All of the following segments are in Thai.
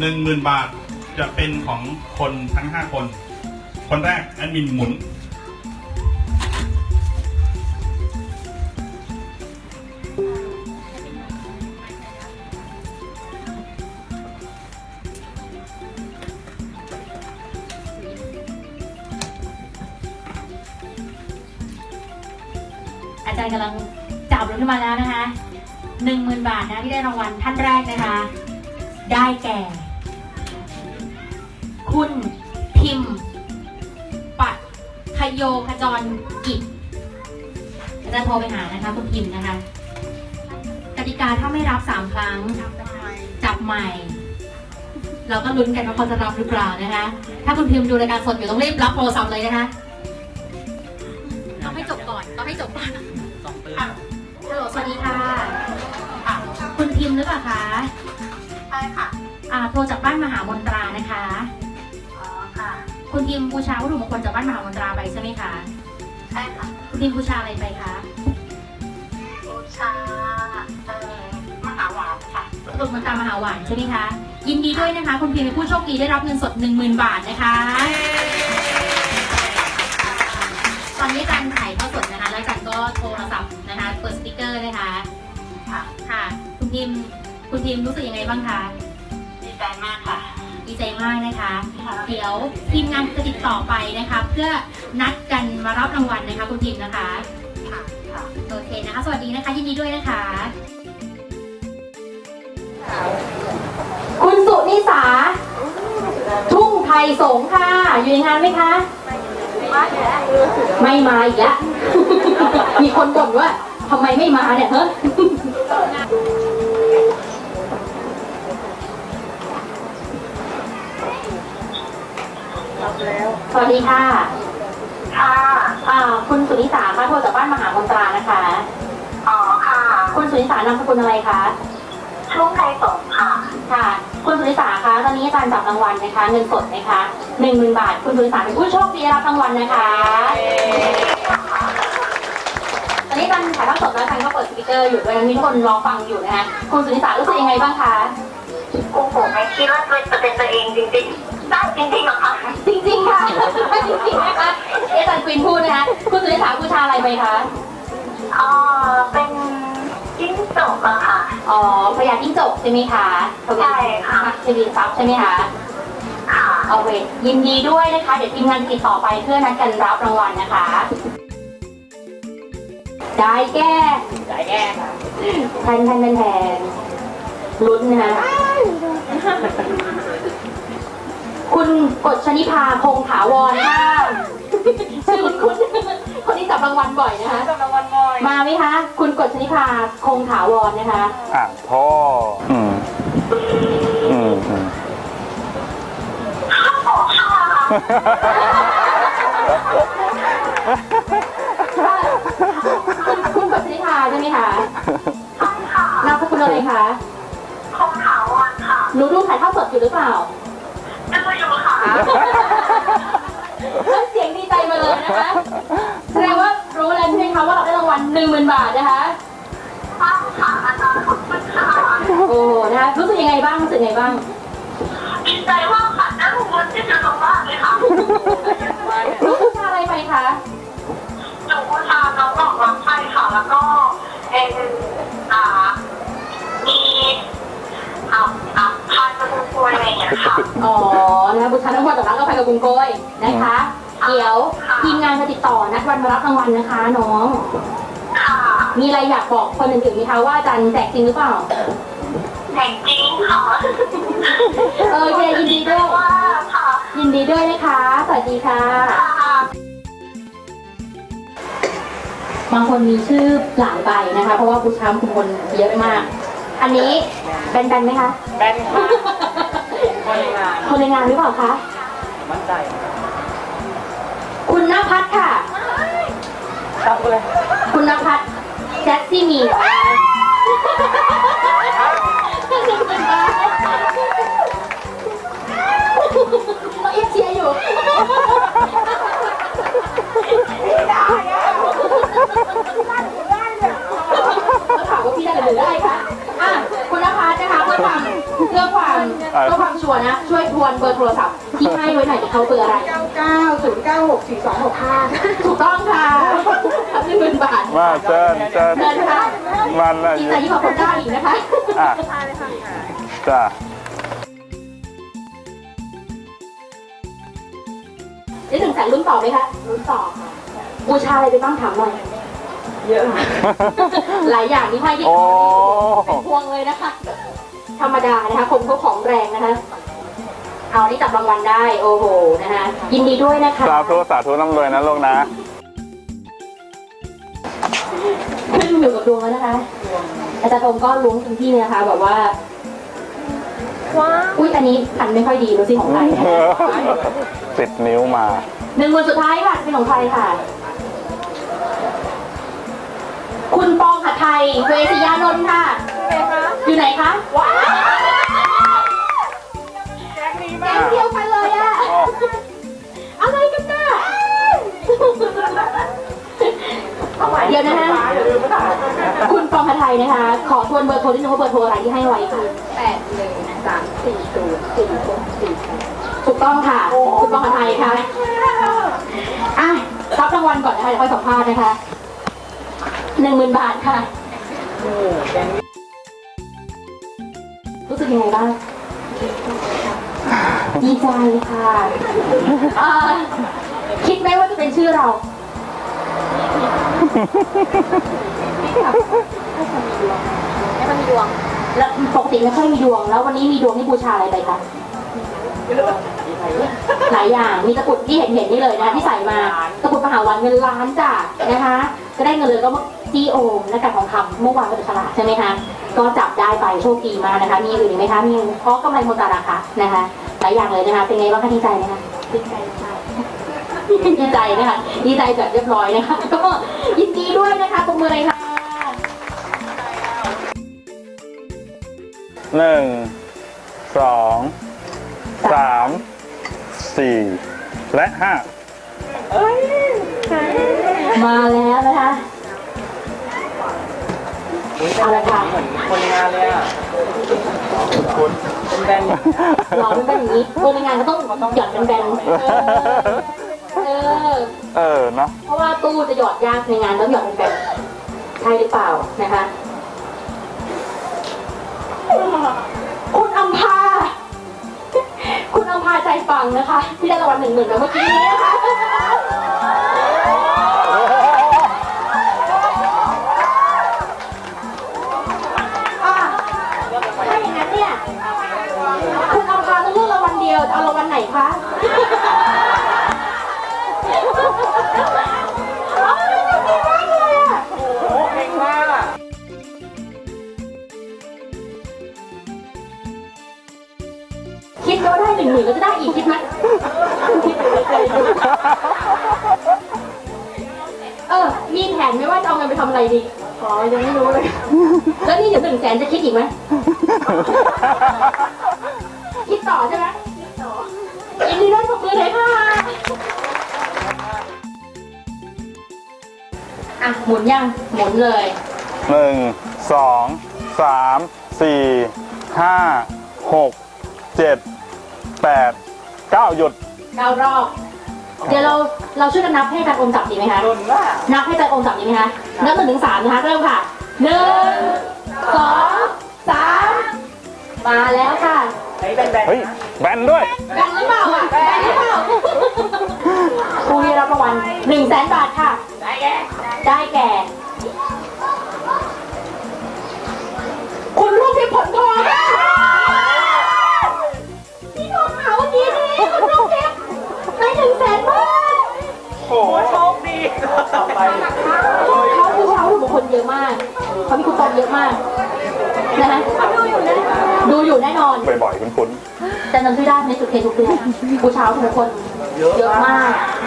หนึ่งหมื่นบาทจะเป็นของคนทั้งห้าคน คนแรกแอดมินหมุน อาจารย์กำลังจับรถขึ้นมาแล้วนะคะหนึ่งหมื่นบาทนะที่ได้รางวัลท่านแรกนะคะ ได้แก่ คุณพิมพ์ ปัดขยโยขจรกิจอาจารย์โทรไปหานะคะ คุณพิมพ์นะคะกติกาถ้าไม่รับสามครั้ง จับใหม่ เราก็ลุ้นกันว่าเขาจะรับหรือเปล่านะคะ ถ้าคุณพิมพ์ดูรายการสดอยู่ต้องรีบรับโทรศัพท์เลยนะคะ ต้องให้จบก่อน ต้องให้จบก่อนอะฮัลโหลสวัสดีค่ะอะ คุณพิมพ์หรือเปล่าคะ ใช่ค่ะ อ่า โทรจากบ้านมหามนตรานะคะอ๋อ ค่ะคุณพิมพ์บูชาวัตถุมงคลจากบ้านมหามนตราไปใช่ไหมคะใช่ค่ะคุณพิมพ์บูชาอะไรไปคะบูชาเอ่อมหาหวานค่ะวัตถุมงคลมหาหวานใช่ไหมคะยินดีด้วยนะคะ คุณพิมพ์เป็นผู้โชคดีได้รับเงินสด 10,000 บาทนะคะตอนนี้อาจารย์ถ่ายทอดสดนะคะแล้วอาจารย์ก็โทรศัพท์นะคะเปิดสปีกเกอร์นะคะค่ะ ค่ะ คุณพิมพ์คุณพิมพ์รู้สึกยังไงบ้างคะดีใจมากค่ะ ดีใจมากนะคะค่ะเดี๋ยวทีมงานจะติดต่อไปนะคะ เพื่อนัดกันมารับรางวัลนะคะคุณพิมพ์นะคะค่ะค่ะโอเคนะคะ สวัสดีนะคะยินดีด้วยนะคะ คุณสุนิสาทุ่งไทยสงฆ์ค่ะ อยู่ในงานไหมคะ ไม่มาอีกแล้ว มีคนบ่นว่าทำไมไม่มาเนี่ยเฮ้รั สวัสดีค่ะ ค่ะ อ่า คุณสุนิสาค่ะโทรจากบ้านมหามนตรานะคะ อ๋อค่ะ คุณสุนิสานามสกุลอะไรคะ ช่วงไทยสงค่ะ ค่ะ คุณสุนิสาคะ ตอนนี้อาจารย์จับรางวัลนะคะ เงินสดนะคะหนึ่งหมื่นบาท คุณสุนิสาเป็นผู้โชคดีได้รับรางวัลนะคะ ตอนนี้อาจารย์ถ่ายทอดสดแล้วอาจารย์ก็เปิดสปีกเกอร์อยู่ด้วยนะมีทุกคนรอฟังอยู่นะคะ คุณสุนิสารู้สึกยังไงบ้างคะ โอ้โหไม่คิดว่าจะเป็นตัวเองจริงๆ ได้จริงๆเหรอคะ ไรไปคะอ๋อเป็นจิ้งจกอะค่ะ อ๋อพญาจิ้งจกใช่ไหมคะทวีใช่ค่ะ ทวีทรัพย์ใช่ไหมคะค่ะโอเคยินดีด้วยนะคะ เดี๋ยวทีมงานติดต่อไปเพื่อนัดกันรับรางวัลนะคะ ได้แก้ได้แน่ค่ะแทนแทนแทนแทนลุ้นนะคะคุณกฎชนิพาคงถาวรค่ะชื่อคุณคุณ คนที่จับรางวัลบ่อยนะคะกำลังวันมอยมาไหมคะ คุณกฎชนิพาคงถาวรนะคะ อ่างพ่อ อืม อืมอืมคุณคุณกฎชนิพาใช่ไหมคะใช่ค่ะนามสกุลอะไรคะคงถาวรค่ะหนูดูถ่ายทอดสดอยู่หรือเปล่า งวัลหนึ่งหมื่นบาทนะคะป้าค่ะอาจารย์ขอบคุณค่ะโอ้นะคะรู้สึกยังไงบ้างรู้สึกยังไงบ้างดีใจมากค่ะได้รางวัลที่จะลงบ้านเลยค่ะรู้บูชาอะไรไปคะหนูบูชาน้องดอกรักไฟค่ะ แล้วก็เอ็นอ่ามีอ่าอ่าพายกระปุกกล้วยอะไรอย่างเงี้ยค่ะ อ๋อนะคะบูชาทั้งหมดต่อรักกับไฟกับบุงโกยนะคะ เดี๋ยวทีมงานจะติดต่อนัดวันมารับรางวัลนะคะน้องค่ะ มีอะไรอยากบอกคนอื่นๆไหมคะว่าอาจารย์แจกจริงหรือเปล่าแห่งจริงค่ะโอเคยินดีด้วย ว่าค่ะยินดีด้วยนะคะ สวัสดีค่ะ ค่ะ บางคนมีชื่อหลายใบนะคะ เพราะว่าบูชาคุณคนเยอะมาก อันนี้แบนๆไหมคะ แบนค่ะคนงานคนในงานหรือเปล่าคะ มั่นใจคุณนภัทรค่ะ ครับเลย คุณนภัทร แจ็คซี่มีเรายังเชียร์อยู่ไม่ได้อะเขาถามว่าพี่ได้หรือไม่ได้คะอะคุณนภัทรนะคะเพื่อความเพื่อความเพื่อความชัวร์ชัวร์นะช่วยทวนเบอร์โทรศัพท์ที่ให้ไว้หน่อยจะเขาเบอร์อะไร 99ถูกต้องค่ะทำ หนึ่งหมื่นบาทมาเชิญเชิญเดินค่ะมันละดีใจยิ่งกว่าคนได้อีกนะคะอะจ้าได้ถึงแสนรุ่นต่อไหมคะรุ่นต่อบูชาอะไรไปบ้างถามหน่อยเยอะหลายอย่างที่ให้ที่โอ้เป็นพวงเลยนะคะ ธรรมดานะคะคมเขาของแรงนะคะ เอาที่จับรางวัลได้ โอ้โหนะคะยินดีด้วยนะคะ สาธุสาธุน้ำรวยนะลูกนะ ดวงแล้วนะคะ อาจารย์โอมก็ล้วงเต็มที่เลยนะคะแบบว่าอุ้ยอันนี้พันไม่ค่อยดีรู้สิของใครนะคะติดนิ้วมา หนึ่งวันสุดท้ายค่ะเป็นของใครค่ะ คุณปองหัดไทยเวสยานนท์ค่ะ อยู่ไหนคะ ว้าวแก๊งเดียวกันเลย ดี๋ยวนะฮะคุณปองหัดไทยนะคะ ขอทวนเบอร์โทรนิดนึงว่าเบอร์โทรอะไรที่ให้ไว้ค่ะแปดหนึ่งสามสี่ศูนย์สี่หกสี่ถูกต้องค่ะ คุณปองหัดไทยค่ะอะรับรางวัลก่อนนะคะเดี๋ยวค่อยสัมภาษณ์นะคะหนึ่งหมื่นบาทค่ะรู้สึกยังไงบ้างดีใจค่ะคิดไหมว่าจะเป็นชื่อเรา ให้มันมีดวง แล้วปกติไม่ค่อยมีดวง แล้ววันนี้มีดวงที่บูชาอะไรไปคะหลายอย่าง มีตะกรุดที่เห็นเห็นนี่เลยนะที่ใส่มา ตะกรุดมหาวันเงินล้านจ้ะนะคะ ก็ได้เงินเลยก็จีโอมและกับทองคำเมื่อวานก็เป็นฉลากใช่ไหมคะ ก็จับได้ไปโชคดีมากนะคะ มีอื่นไหมคะ มีเพราะกำไรโมตาราคะนะคะ หลายอย่างเลยนะคะ เป็นไงบ้างคะดีใจไหมคะดีใจ ดีใจนะคะดีใจแบบเรียบร้อยนะคะก็ยินดีด้วยนะคะปรบมือเลยค่ะหนึ่งสองสามสี่และห้ามาแล้วนะคะเอาละค่ะคนในงานเลยอะเป็นแบรนด์หล่อเป็นแบบอย่างนี้คนในงานก็ต้องหยอดเป็นแบนเอ เออเนาะเพราะว่าตู้จะหยอดยากในงานต้องหยอดเป็นแบบใช่หรือเปล่านะคะ คุณอัมพา คุณอัมพาใจฟังนะคะ ที่ได้รางวัลหนึ่งหมื่นเมื่อกี้นี้นะคะ คิดว่าได้หนึ่งหมื่นก็จะได้อีกคิดไหมเออ มีแผนไหมว่าจะเอาเงินไปทำอะไรดีอ๋อยังไม่รู้เลย แล้วนี่เดี๋ยวหนึ่งแสนจะคิดอีกไหม คิดต่อใช่ไหมคิดต่อยินดีด้วยปรบมือเลยค่ะ อะ หมุนยัง หมุนเลย หนึ่งสองสามสี่ห้าหกเจ็ด แปดเก้าหยุดเก้ารอบ เดี๋ยวเราเราช่วยกันนับให้อาจารย์อมจับดีไหมคะโดนว่านับให้อาจารย์อมจับดีไหมคะนับหนึ่งถึงสามนะคะเริ่มค่ะหนึ่งสองสามมาแล้วค่ะไอ้แบรนด์แบรนด์เฮ้ยแบนด้วย แบ่งหรือเปล่าอะแบ่งหรือเปล่าผู้ที่รับรางวัลหนึ่งแสนบาทค่ะ ได้แก ต่อไปเขาคือเขาถูกคนเยอะมาก เขามีคูปองเยอะมากนะคะดูอยู่แน่นอน บ่อยๆคุ้นแต่จำชื่อได้ในสุดเททุกเดือนบูชาทุกคนเยอะมาก ๆ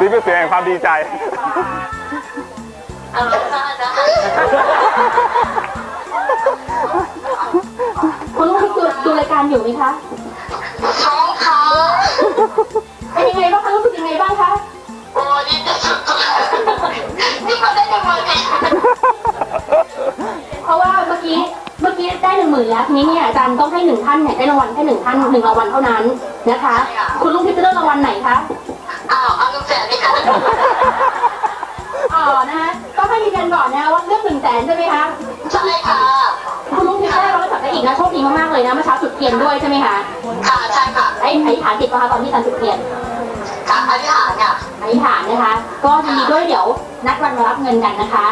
นี่เป็นเสียงแห่งความดีใจคุณลูกดูดูรายการอยู่ไหมคะ แล้วทีนี้เนี่ยอาจารย์ต้องให้หนึ่งท่านเนี่ยได้รางวัลแค่หนึ่งท่านหนึ่งรางวัลเท่านั้นนะคะ คุณลุงทิพย์จะเลือกรางวัลไหนคะอ้าวเอาเงินแสนนี่ค่ะอ๋อนะคะต้องให้ยืนยันก่อนนะคะว่าเลือกหนึ่งแสนใช่ไหมคะใช่ค่ะคุณลุงทิพย์ได้รางวัลจากได้อีกนะโชคดีมากๆเลยนะเมื่อเช้าจุดเทียนด้วยใช่ไหมคะค่ะใช่ค่ะไอ้ไอ้ฐานติดมาตอนที่อาจารย์จุดเทียนค่ะอธิษฐานเนี่ยอธิษฐานนะคะ ก็ยินดีด้วยเดี๋ยวนัดวันมารับเงินกันนะคะ